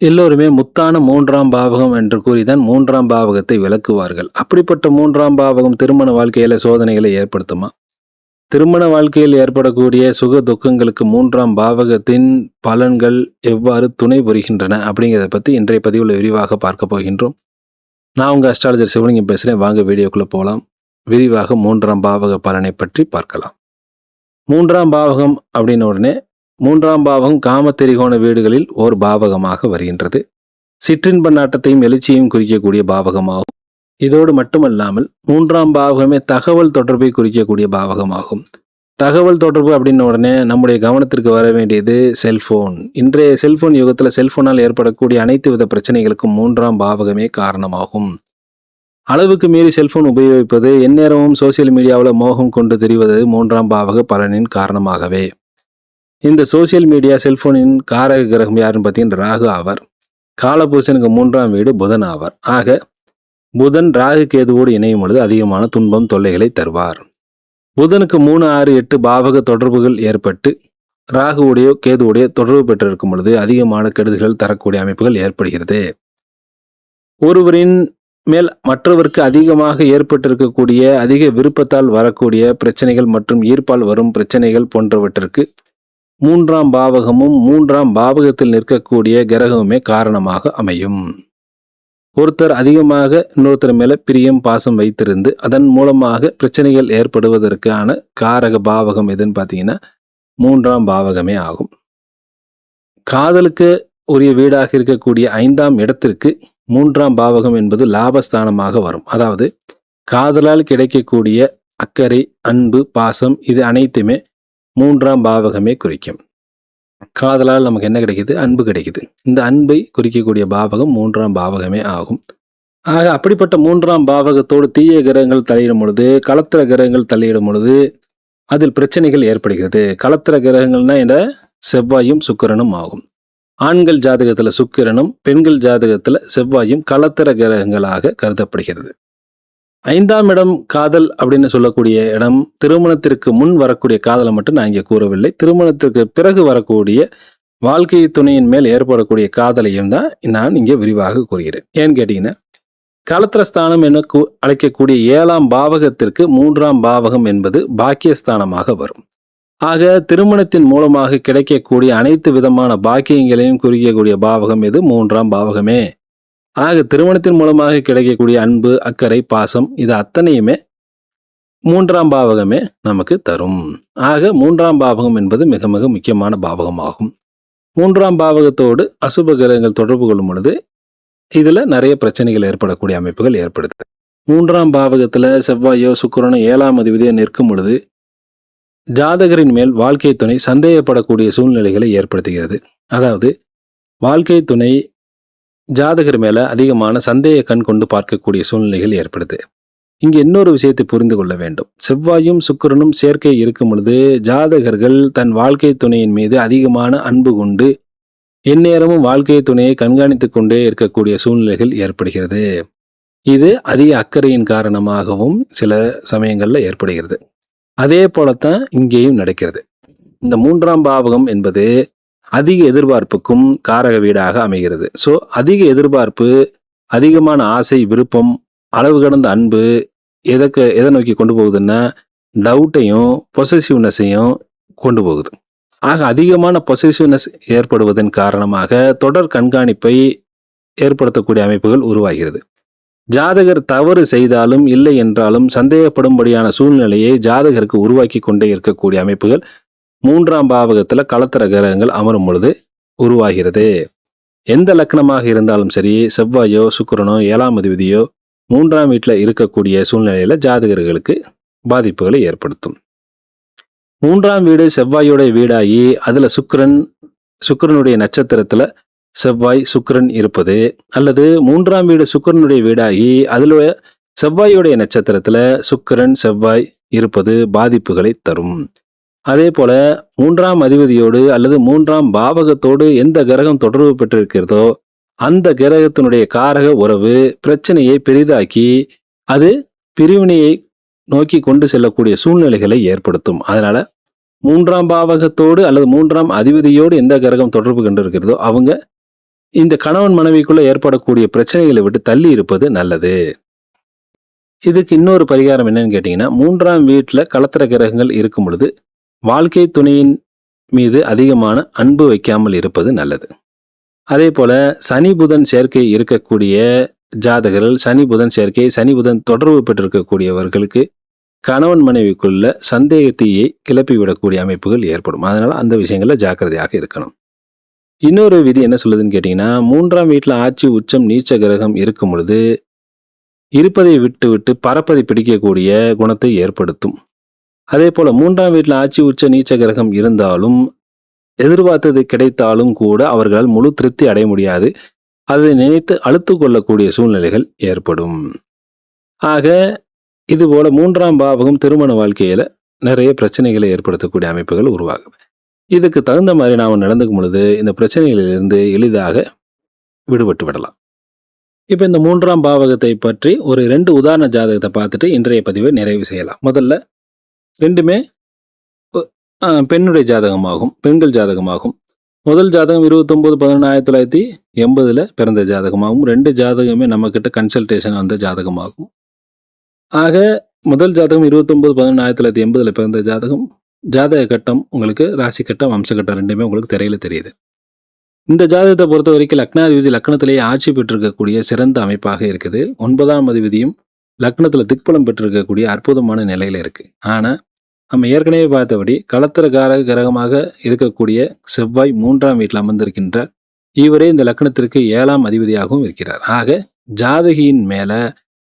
எல்லோருமே முத்தான மூன்றாம் பாவகம் என்று கூறிதான் மூன்றாம் பாவகத்தை விளக்குவார்கள். அப்படிப்பட்ட மூன்றாம் பாவகம் திருமண வாழ்க்கையில சோதனைகளை ஏற்படுத்துமா? திருமண வாழ்க்கையில் ஏற்படக்கூடிய சுக துக்கங்களுக்கு மூன்றாம் பாவகத்தின் பலன்கள் எவ்வாறு துணை புரிகின்றன அப்படிங்கிறத பற்றி இன்றைய பதிவில் விரிவாக பார்க்க போகின்றோம். நான் உங்கள் அஸ்ட்ராலஜர் சிவலிங்கம் பேசுகிறேன் வாங்க வீடியோக்குள்ளே போகலாம் விரிவாக மூன்றாம் பாவக பலனை பற்றி பார்க்கலாம். மூன்றாம் பாவகம் அப்படின்ன உடனே மூன்றாம் பாவம் காம திரிகோண வீடுகளில் ஓர் பாவகமாக வருகின்றது. சிற்றின்ப நாட்டத்தையும் எழுச்சியையும் குறிக்கக்கூடிய பாவகமாகும். இதோடு மட்டுமல்லாமல் மூன்றாம் பாவகமே தகவல் தொடர்பை குறிக்கக்கூடிய பாவகமாகும். தகவல் தொடர்பு அப்படின்ன உடனே நம்முடைய கவனத்திற்கு வர வேண்டியது செல்போன். இன்றைய செல்போன் யுகத்தில் செல்போனால் ஏற்படக்கூடிய அனைத்து வித பிரச்சனைகளுக்கும் மூன்றாம் பாவகமே காரணமாகும். அளவுக்கு மீறி செல்போன் உபயோகிப்பது எந்நேரமும் சோசியல் மீடியாவில் மோகம் கொண்டு தெரிவது மூன்றாம் பாவக பலனின் காரணமாகவே. இந்த சோசியல் மீடியா செல்போனின் காரக கிரகம் யாருன்னு பார்த்தீங்கன்னா ராகு ஆவார். காலபூசனுக்கு மூன்றாம் வீடு புதன் ஆவார். ஆக புதன் ராகு கேதுவோடு இணையும் பொழுது அதிகமான துன்பம் தொல்லைகளை தருவார். புதனுக்கு மூணு ஆறு எட்டு பாவக தொடர்புகள் ஏற்பட்டு ராகுவுடைய கேதுவுடைய தொடர்பு பெற்றிருக்கும் பொழுது அதிகமான கெடுதல்கள் தரக்கூடிய அமைப்புகள் ஏற்படுகிறது. ஒருவரின் மேல் மற்றவருக்கு அதிகமாக ஏற்பட்டிருக்கக்கூடிய அதிக விருப்பத்தால் வரக்கூடிய பிரச்சனைகள் மற்றும் ஈர்ப்பால் வரும் பிரச்சனைகள் போன்றவற்றிற்கு மூன்றாம் பாவகமும் மூன்றாம் பாவகத்தில் நிற்கக்கூடிய கிரகமுமே காரணமாக அமையும். ஒருத்தர் அதிகமாக இன்னொருத்தர் மேல பிரியம் பாசம் வைத்திருந்து அதன் மூலமாக பிரச்சனைகள் ஏற்படுவதற்கான காரக பாவகம் எதுன்னு பார்த்தீங்கன்னா மூன்றாம் பாவகமே ஆகும். காதலுக்கு உரிய வீடாக இருக்கக்கூடிய ஐந்தாம் இடத்திற்கு மூன்றாம் பாவகம் என்பது லாபஸ்தானமாக வரும். அதாவது காதலால் கிடைக்கக்கூடிய அக்கறை அன்பு பாசம் இது அனைத்துமே மூன்றாம் பாவகமே குறிக்கும். காதலால் நமக்கு என்ன கிடைக்குது? அன்பு கிடைக்குது. இந்த அன்பை குறிக்கக்கூடிய பாவகம் மூன்றாம் பாவகமே ஆகும். ஆக அப்படிப்பட்ட மூன்றாம் பாவகத்தோடு தீய கிரகங்கள் தலையிடும் பொழுது களத்திர கிரகங்கள் தலையிடும் பொழுது அதில் பிரச்சனைகள் ஏற்படுகிறது. களத்திர கிரகங்கள்னா என்ன செவ்வாயும் சுக்கிரனும் ஆகும். ஆண்கள் ஜாதகத்தில் சுக்கிரனும் பெண்கள் ஜாதகத்தில் செவ்வாயும் களத்திர கிரகங்களாக கருதப்படுகிறது. ஐந்தாம் இடம் காதல் அப்படின்னு சொல்லக்கூடிய இடம் திருமணத்திற்கு முன் வரக்கூடிய காதலை மட்டும் நான் இங்கே கூறவில்லை. திருமணத்திற்கு பிறகு வரக்கூடிய வாழ்க்கை துணையின் மேல் ஏற்படக்கூடிய காதலையும் தான் நான் இங்கே விரிவாக கூறுகிறேன். ஏன்னு கேட்டீங்கன்னா கலத்திரஸ்தானம் என கூ- அழைக்கக்கூடிய ஏழாம் பாவகத்திற்கு மூன்றாம் பாவகம் என்பது பாக்கியஸ்தானமாக வரும். ஆக திருமணத்தின் மூலமாக கிடைக்கக்கூடிய அனைத்து விதமான பாக்கியங்களையும் குறிக்கக்கூடிய பாவகம் இது மூன்றாம் பாவகமே. ஆக திருமணத்தின் மூலமாக கிடைக்கக்கூடிய அன்பு அக்கறை பாசம் இது அத்தனையுமே மூன்றாம் பாவகமே நமக்கு தரும். ஆக மூன்றாம் பாவகம் என்பது மிக மிக முக்கியமான பாவகமாகும். மூன்றாம் பாவகத்தோடு அசுப கிரகங்கள் தொடர்பு கொள்ளும் பொழுது இதில் நிறைய பிரச்சனைகள் ஏற்படக்கூடிய அமைப்புகள் ஏற்படுது. மூன்றாம் பாவகத்தில் செவ்வாயோ சுக்கரனோ ஏழாம் அதிபதியோ நிற்கும் பொழுது ஜாதகரின் மேல் வாழ்க்கை துணை சந்தேகப்படக்கூடிய சூழ்நிலைகளை ஏற்படுத்துகிறது. அதாவது வாழ்க்கை துணை ஜாதகர் மேல அதிகமான சந்தேக கண் கொண்டு பார்க்கக்கூடிய சூழ்நிலைகள் ஏற்படுது. இங்க இன்னொரு விஷயத்தை புரிந்து கொள்ள வேண்டும். செவ்வாயும் சுக்கிரனும் சேர்க்கை இருக்கும் பொழுது ஜாதகர்கள் தன் வாழ்க்கை துணையின் மீது அதிகமான அன்பு கொண்டு எந்நேரமும் வாழ்க்கை துணையை கண்காணித்துக் கொண்டே இருக்கக்கூடிய சூழ்நிலைகள் ஏற்படுகிறது. இது அதிக அக்கறையின் காரணமாகவும் சில சமயங்களில் ஏற்படுகிறது. அதே போலத்தான் இங்கேயும் நடக்கிறது. இந்த மூன்றாம் பாவகம் என்பது அதிக எதிர்பார்ப்புக்கும் காரக வீடாக அமைகிறது. ஸோ அதிக எதிர்பார்ப்பு அதிகமான ஆசை விருப்பம் அளவு கடந்த அன்பு எதற்கு எதை நோக்கி கொண்டு போகுதுன்னா டவுட்டையும் பொசசிவ்னஸையும் கொண்டு போகுது. ஆக அதிகமான பொசசிவ்னஸ் ஏற்படுவதன் காரணமாக தொடர் கண்காணிப்பை ஏற்படுத்தக்கூடிய அமைப்புகள் உருவாகிறது. ஜாதகர் தவறு செய்தாலும் இல்லை என்றாலும் சந்தேகப்படும்படியான சூழ்நிலையை ஜாதகருக்கு உருவாக்கி கொண்டே இருக்கக்கூடிய அமைப்புகள் மூன்றாம் பாவகத்தில் களத்திர கிரகங்கள் அமரும் பொழுது உருவாகிறது. எந்த லக்னமாக இருந்தாலும் சரி செவ்வாயோ சுக்கரனோ ஏழாம் அதிபதியோ மூன்றாம் வீட்டில் இருக்கக்கூடிய சூழ்நிலையில ஜாதகர்களுக்கு பாதிப்புகளை ஏற்படுத்தும். மூன்றாம் வீடு செவ்வாயோடைய வீடாகி அதுல சுக்கரன் சுக்கரனுடைய நட்சத்திரத்துல செவ்வாய் சுக்கிரன் இருப்பது அல்லது மூன்றாம் வீடு சுக்கிரனுடைய வீடாகி அதில் செவ்வாயுடைய நட்சத்திரத்துல சுக்கிரன் செவ்வாய் இருப்பது பாதிப்புகளை தரும். அதே போல மூன்றாம் அதிபதியோடு அல்லது மூன்றாம் பாவகத்தோடு எந்த கிரகம் தொடர்பு பெற்றிருக்கிறதோ அந்த கிரகத்தினுடைய காரக உறவு பிரச்சனையை பெரிதாக்கி அது பிரிவினையை நோக்கி கொண்டு செல்லக்கூடிய சூழ்நிலைகளை ஏற்படுத்தும். அதனால மூன்றாம் பாவகத்தோடு அல்லது மூன்றாம் அதிபதியோடு எந்த கிரகம் தொடர்பு கொண்டிருக்கிறதோ அவங்க இந்த கணவன் மனைவிக்குள்ள ஏற்படக்கூடிய பிரச்சனைகளை விட்டு தள்ளி இருப்பது நல்லது. இதுக்கு இன்னொரு பரிகாரம் என்னன்னு கேட்டீங்கன்னா மூன்றாம் வீட்டில் கலத்திர கிரகங்கள் இருக்கும் பொழுது வாழ்க்கை துணையின் மீது அதிகமான அன்பு வைக்காமல் இருப்பது நல்லது. அதே போல சனி புதன் சேர்க்கை இருக்கக்கூடிய ஜாதகர்கள் சனி புதன் சேர்க்கை சனி புதன் தொடர்பு பெற்றிருக்கக்கூடியவர்களுக்கு கணவன் மனைவிக்குள்ள சந்தேகத்தையே கிளப்பிவிடக்கூடிய அமைப்புகள் ஏற்படும். அதனால் அந்த விஷயங்களில் ஜாக்கிரதையாக இருக்கணும். இன்னொரு விதி என்ன சொல்லுதுன்னு கேட்டிங்கன்னா மூன்றாம் வீட்டில் ஆட்சி உச்சம் நீச்ச கிரகம் இருக்கும் பொழுது இருப்பதை விட்டு விட்டு பறப்பதை பிடிக்கக்கூடிய குணத்தை ஏற்படுத்தும். அதே போல மூன்றாம் வீட்டில் ஆட்சி உச்ச நீச்ச கிரகம் இருந்தாலும் எதிர்பார்த்தது கிடைத்தாலும் கூட அவர்களால் முழு திருப்தி அடைய முடியாது. அதை நினைத்து அழுத்து கொள்ளக்கூடிய சூழ்நிலைகள் ஏற்படும். ஆக இதுபோல மூன்றாம் பாவகம் திருமண வாழ்க்கையில் நிறைய பிரச்சனைகளை ஏற்படுத்தக்கூடிய அமைப்புகள் உருவாகும். இதுக்கு தகுந்த மாதிரி நாம் நடந்துக்கும் பொழுது இந்த பிரச்சனைகளிலிருந்து எளிதாக விடுபட்டு விடலாம். இப்போ இந்த மூன்றாம் பாவகத்தை பற்றி ஒரு ரெண்டு உதாரண ஜாதகத்தை பார்த்துட்டு இன்றைய பதிவை நிறைவு செய்யலாம். முதல்ல ரெண்டுமே பெண்ணுடைய ஜாதகமாகும் பெண்கள் ஜாதகமாகும். முதல் ஜாதகம் இருபத்தொம்போது பதினொன்று ஆயிரத்தி தொள்ளாயிரத்தி எண்பதில் பிறந்த ஜாதகமாகும். ரெண்டு ஜாதகமே நம்மக்கிட்ட கன்சல்டேஷன் வந்த ஜாதகமாகும். ஆக முதல் ஜாதகம் இருபத்தொம்போது பதினொன்று ஆயிரத்தி தொள்ளாயிரத்தி எண்பதில் பிறந்த ஜாதகம். ஜாதக கட்டம் உங்களுக்கு ராசி கட்டம் வம்ச கட்டம் ரெண்டுமே உங்களுக்கு தெரியல தெரியுது. இந்த ஜாதகத்தை பொறுத்த வரைக்கும் லக்னாதிபதி லக்னத்திலேயே ஆட்சி பெற்றிருக்கக்கூடிய சிறந்த அமைப்பாக இருக்குது. ஒன்பதாம் அதிபதியும் லக்னத்தில் திக்பலம் பெற்றிருக்கக்கூடிய அற்புதமான நிலையில் இருக்குது ஆனால் நம்ம ஏற்கனவே பார்த்தபடி களத்திரகார கிரகமாக இருக்கக்கூடிய செவ்வாய் மூன்றாம் வீட்டில் அமர்ந்திருக்கின்றார் இவரே இந்த லக்னத்திற்கு ஏழாம் அதிபதியாகவும் இருக்கிறார். ஆக ஜாதகியின் மேல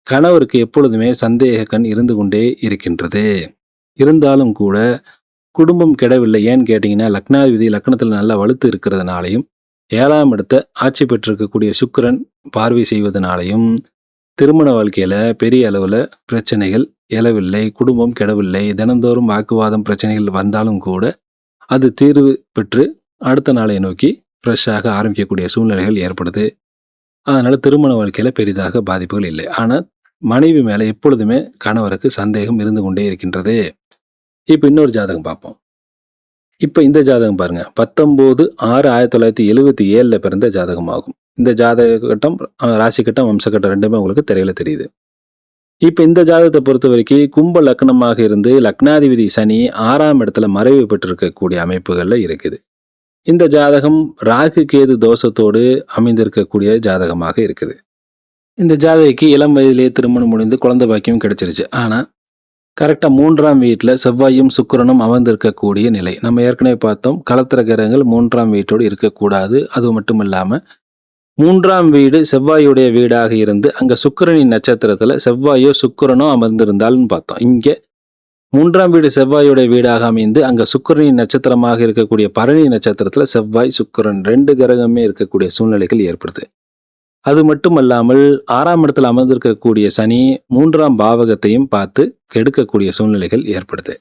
கணவருக்கு எப்பொழுதுமே சந்தேக கண் இருந்து கொண்டே இருக்கின்றது. இருந்தாலும் கூட குடும்பம் கெடவில்லை. ஏன்னு கேட்டிங்கன்னா லக்னாதிபதி லக்னத்தில் நல்லா வலுத்து இருக்கிறதுனாலையும் ஏழாம் இடத்த ஆட்சி பெற்றிருக்கக்கூடிய சுக்கிரன் பார்வை செய்வதனாலையும் திருமண வாழ்க்கையில் பெரிய அளவில் பிரச்சனைகள் எழவில்லை குடும்பம் கெடவில்லை தினந்தோறும் வாக்குவாதம் பிரச்சனைகள் வந்தாலும் கூட அது தீர்வு பெற்று அடுத்த நாளை நோக்கி ஃப்ரெஷ்ஷாக ஆரம்பிக்கக்கூடிய சூழ்நிலைகள் ஏற்படுது. அதனால் திருமண வாழ்க்கையில் பெரிதாக பாதிப்புகள் இல்லை. ஆனால் மனைவி மேலே எப்பொழுதுமே கணவருக்கு சந்தேகம் இருந்து கொண்டே இருக்கின்றது. இப்போ இன்னொரு ஜாதகம் பார்ப்போம். இப்போ இந்த ஜாதகம் பாருங்கள் பத்தொம்போது ஆறு ஆயிரத்தி தொள்ளாயிரத்தி எழுவத்தி ஏழில் பிறந்த ஜாதகமாகும். இந்த ஜாதக கட்டம் ராசி கட்டம் வம்ச கட்டம் ரெண்டுமே உங்களுக்கு திரையில தெரியுது. இப்போ இந்த ஜாதகத்தை பொறுத்த வரைக்கும் கும்ப லக்னமாக இருந்து லக்னாதிபதி சனி ஆறாம் இடத்துல மறைவு பெற்றிருக்கக்கூடிய அமைப்புகளில் இருக்குது. இந்த ஜாதகம் ராகு கேது தோஷத்தோடு அமைந்திருக்கக்கூடிய ஜாதகமாக இருக்குது. இந்த ஜாதகிக்கு இளம் வயதிலே திருமணம் முடிந்து குழந்தை பாக்கியம் கிடைச்சிருச்சு. ஆனால் கரெக்டாக மூன்றாம் வீட்டில் செவ்வாயும் சுக்கரனும் அமர்ந்திருக்கக்கூடிய நிலை. நம்ம ஏற்கனவே பார்த்தோம் கலத்திர கிரகங்கள் மூன்றாம் வீட்டோடு இருக்கக்கூடாது. அது மட்டும் இல்லாமல் மூன்றாம் வீடு செவ்வாயுடைய வீடாக இருந்து அங்கே சுக்கரனின் நட்சத்திரத்தில் செவ்வாயோ சுக்கரனோ அமர்ந்திருந்தால்னு பார்த்தோம். இங்கே மூன்றாம் வீடு செவ்வாயுடைய வீடாக அமைந்து அங்கே சுக்கரனின் நட்சத்திரமாக இருக்கக்கூடிய பரணி நட்சத்திரத்தில் செவ்வாய் சுக்கிரன் ரெண்டு கிரகமே இருக்கக்கூடிய சூழ்நிலைகள் ஏற்படுது. அது மட்டுமல்லாமல் ஆறாம் இடத்தில் அமர்ந்திருக்கக்கூடிய சனி மூன்றாம் பாவகத்தையும் பார்த்து கெடுக்கக்கூடிய சூழ்நிலைகள் ஏற்படுது.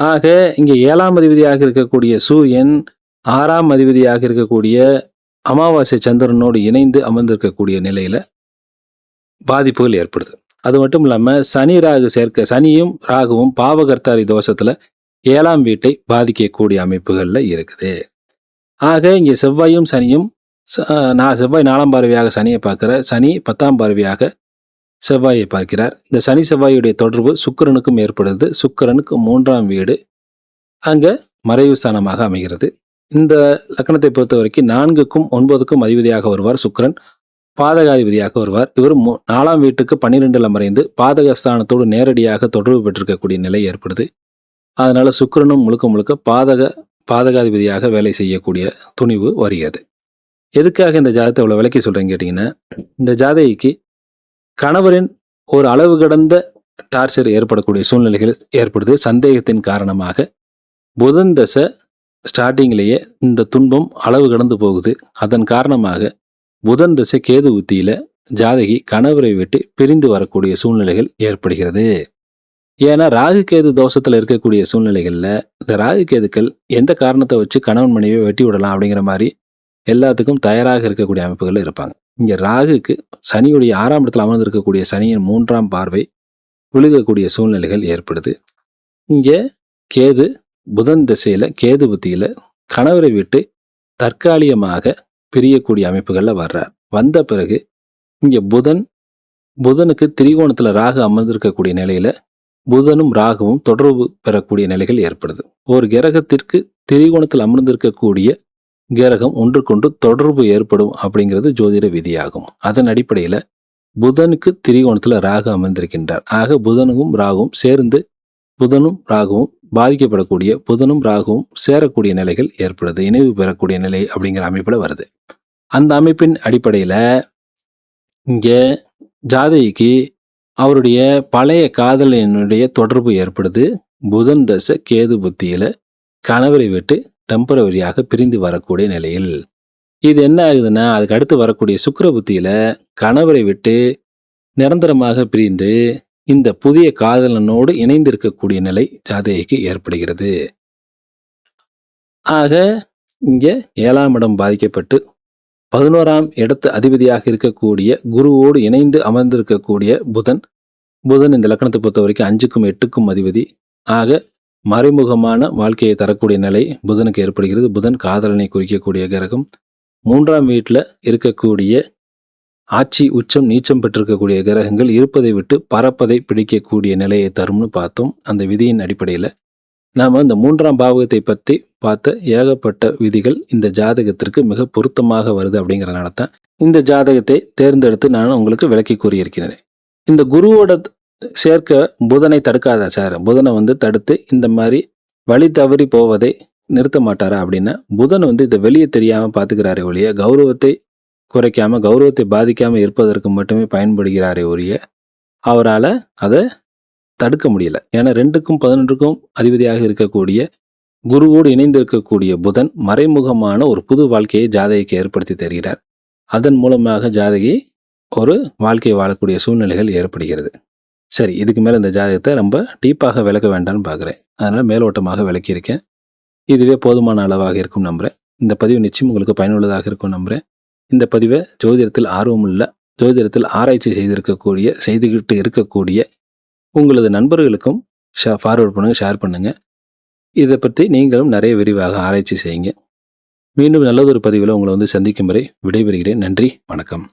ஆக இங்கே ஏழாம் அதிபதியாக இருக்கக்கூடிய சூரியன் ஆறாம் அதிபதியாக இருக்கக்கூடிய அமாவாசை சந்திரனோடு இணைந்து அமர்ந்திருக்கக்கூடிய நிலையில் பாதிப்புகள் ஏற்படுது. அது மட்டும் இல்லாமல் சனி ராகு சேர்க்க சனியும் ராகுவும் பாவகர்த்தாரி தோஷத்தில் ஏழாம் வீட்டை பாதிக்கக்கூடிய அமைப்புகளில் இருக்குது. ஆக இங்கே செவ்வாயும் சனியும் நான் செவ்வாய் நாலாம் பார்வையாக சனியை பார்க்குற சனி பத்தாம் பார்வையாக செவ்வாயை பார்க்கிறார். இந்த சனி செவ்வாயுடைய தொடர்பு சுக்கிரனுக்கும் ஏற்படுது. சுக்கரனுக்கு மூன்றாம் வீடு அங்கே மறைவு ஸ்தானமாக அமைகிறது. இந்த லக்னத்தை பொறுத்த வரைக்கும் நான்குக்கும் ஒன்பதுக்கும் அதிபதியாக வருவார் சுக்கிரன் பாதகாதிபதியாக வருவார். இவர் நாலாம் வீட்டுக்கு பன்னிரெண்டில் மறைந்து பாதகஸ்தானத்தோடு நேரடியாக தொடர்பு பெற்றிருக்கக்கூடிய நிலை ஏற்படுது. அதனால சுக்கரனும் முழுக்க முழுக்க பாதக பாதகாதிபதியாக வேலை செய்யக்கூடிய துணிவு வருகிறது. எதுக்காக இந்த ஜாதகத்தை இவ்வளோ விளக்கி சொல்கிறேன்னு கேட்டிங்கன்னா இந்த ஜாதகிக்கு கணவரின் ஒரு அளவு கடந்த டார்ச்சர் ஏற்படக்கூடிய சூழ்நிலைகள் ஏற்படுது. சந்தேகத்தின் காரணமாக புதன் தசை ஸ்டார்டிங்லேயே இந்த துன்பம் அளவு கடந்து போகுது. அதன் காரணமாக புதன் தசை கேது உத்தியில ஜாதகி கணவரை விட்டு பிரிந்து வரக்கூடிய சூழ்நிலைகள் ஏற்படுகிறது. ஏன்னா ராகு கேது தோஷத்தில் இருக்கக்கூடிய சூழ்நிலைகளில் இந்த ராகு கேதுக்கள் எந்த காரணத்தை வச்சு கணவன் மனைவியை வெட்டி விடலாம் அப்படிங்கிற மாதிரி எல்லாத்துக்கும் தயாராக இருக்கக்கூடிய அமைப்புகள் இருப்பாங்க. இங்கே ராகுக்கு சனியுடைய ஆறாம் இடத்தில் அமர்ந்திருக்கக்கூடிய சனியின் மூன்றாம் பார்வை விழுகக்கூடிய சூழ்நிலைகள் ஏற்படுது. இங்கே கேது புதன் திசையில கேது கணவரை விட்டு தற்காலிகமாக பிரியக்கூடிய அமைப்புகளில் வர்றார். வந்த பிறகு இங்கே புதன் புதனுக்கு திரிகோணத்தில் ராகு அமர்ந்திருக்கக்கூடிய நிலையில புதனும் ராகுவும் தொடர்பு பெறக்கூடிய நிலைகள் ஏற்படுது. ஒரு கிரகத்திற்கு திரிகோணத்தில் அமர்ந்திருக்கக்கூடிய கிரகம் ஒன்றுக்கொன்று தொடர்பு ஏற்படும் அப்படிங்கிறது ஜோதிட விதியாகும். அதன் அடிப்படையில் புதனுக்கு திரிகோணத்தில் ராகு அமர்ந்திருக்கின்றார். ஆக புதனும் ராகுவும் சேர்ந்து புதனும் ராகுவும் பாதிக்கப்படக்கூடிய புதனும் ராகுவும் சேரக்கூடிய நிலைகள் ஏற்படுது. இணைவு பெறக்கூடிய நிலை அப்படிங்கிற அமைப்பில் வருது. அந்த அமைப்பின் அடிப்படையில் இங்கே ஜாதகிக்கு அவருடைய பழைய காதலினுடைய தொடர்பு ஏற்படுது. புதன் தசை கேது புத்தியில் கணவரை விட்டு டெம்பரவரியாக பிரிந்து வரக்கூடிய நிலையில். இது என்ன ஆகுதுன்னா அதுக்கு அடுத்து வரக்கூடிய சுக்கர புத்தியில் கணவரை விட்டு நிரந்தரமாக பிரிந்து இந்த புதிய காதலனோடு இணைந்து இருக்கக்கூடிய நிலை ஜாதகிக்கு ஏற்படுகிறது. ஆக இங்கே ஏழாம் இடம் பாதிக்கப்பட்டு பதினோராம் இடத்து அதிபதியாக இருக்கக்கூடிய குருவோடு இணைந்து அமர்ந்திருக்கக்கூடிய புதன் புதன் இந்த லக்கணத்தை பொறுத்த வரைக்கும் அஞ்சுக்கும் எட்டுக்கும் அதிபதி. ஆக மறைமுகமான வாழ்க்கையை தரக்கூடிய நிலை புதனுக்கு ஏற்படுகிறது. புதன் காதலனை குறிக்கக்கூடிய கிரகம். மூன்றாம் வீட்டில் இருக்கக்கூடிய ஆட்சி உச்சம் நீச்சம் பெற்றிருக்கக்கூடிய கிரகங்கள் இருப்பதை விட்டு பறப்பதை பிடிக்கக்கூடிய நிலையை தரும்னு பார்த்தோம். அந்த விதியின் அடிப்படையில் நாம் இந்த மூன்றாம் பாவகத்தை பற்றி பார்த்த ஏகப்பட்ட விதிகள் இந்த ஜாதகத்திற்கு மிக பொருத்தமாக வருது அப்படிங்கிறனால தான் இந்த ஜாதகத்தை தேர்ந்தெடுத்து நான் உங்களுக்கு விளக்கி கூறியிருக்கிறேன். இந்த குருவோட சேர்க்க புதனை தடுக்காதா சார்? புதனை வந்து தடுத்து இந்த மாதிரி வழி தவறி போவதை நிறுத்த மாட்டாரா அப்படின்னா புதன் வந்து இதை வெளியே தெரியாமல் பார்த்துக்கிறாரே ஒழிய கௌரவத்தை குறைக்காம கௌரவத்தை பாதிக்காம இருப்பதற்கு மட்டுமே பயன்படுகிறாரே ஒழிய அவரால் அதை தடுக்க முடியல. ஏன்னா ரெண்டுக்கும் பதினொன்றுக்கும் அதிபதியாக இருக்கக்கூடிய குருவோடு இணைந்து இருக்கக்கூடிய புதன் மறைமுகமான ஒரு புது வாழ்க்கையை ஜாதகிக்கு ஏற்படுத்தி தருகிறார். அதன் மூலமாக ஜாதகி ஒரு வாழ்க்கையை வாழக்கூடிய சூழ்நிலைகள் ஏற்படுகிறது. சரி இதுக்கு மேலே இந்த ஜாதகத்தை ரொம்ப டீப்பாக விளக்க வேண்டாம்னு பார்க்குறேன் அதனால் மேலோட்டமாக விளக்கியிருக்கேன். இதுவே போதுமான அளவாக இருக்கும் நம்புகிறேன் இந்த பதிவு நிச்சயம் உங்களுக்கு பயனுள்ளதாக இருக்கும் நம்புகிறேன் இந்த பதிவை ஜோதிடத்தில் ஆர்வமுள்ள ஜோதிடத்தில் ஆராய்ச்சி செய்திருக்கக்கூடிய செய்துக்கிட்டு இருக்கக்கூடிய உங்களது நண்பர்களுக்கும் ஷே ஃபார்வர்ட் பண்ணுங்கள் ஷேர் பண்ணுங்கள் இதை பற்றி நீங்களும் நிறைய விரிவாக ஆராய்ச்சி செய்யுங்க. மீண்டும் நல்லதொரு பதிவில் உங்களை வந்து சந்திக்கும் வரை விடைபெறுகிறேன். நன்றி வணக்கம்.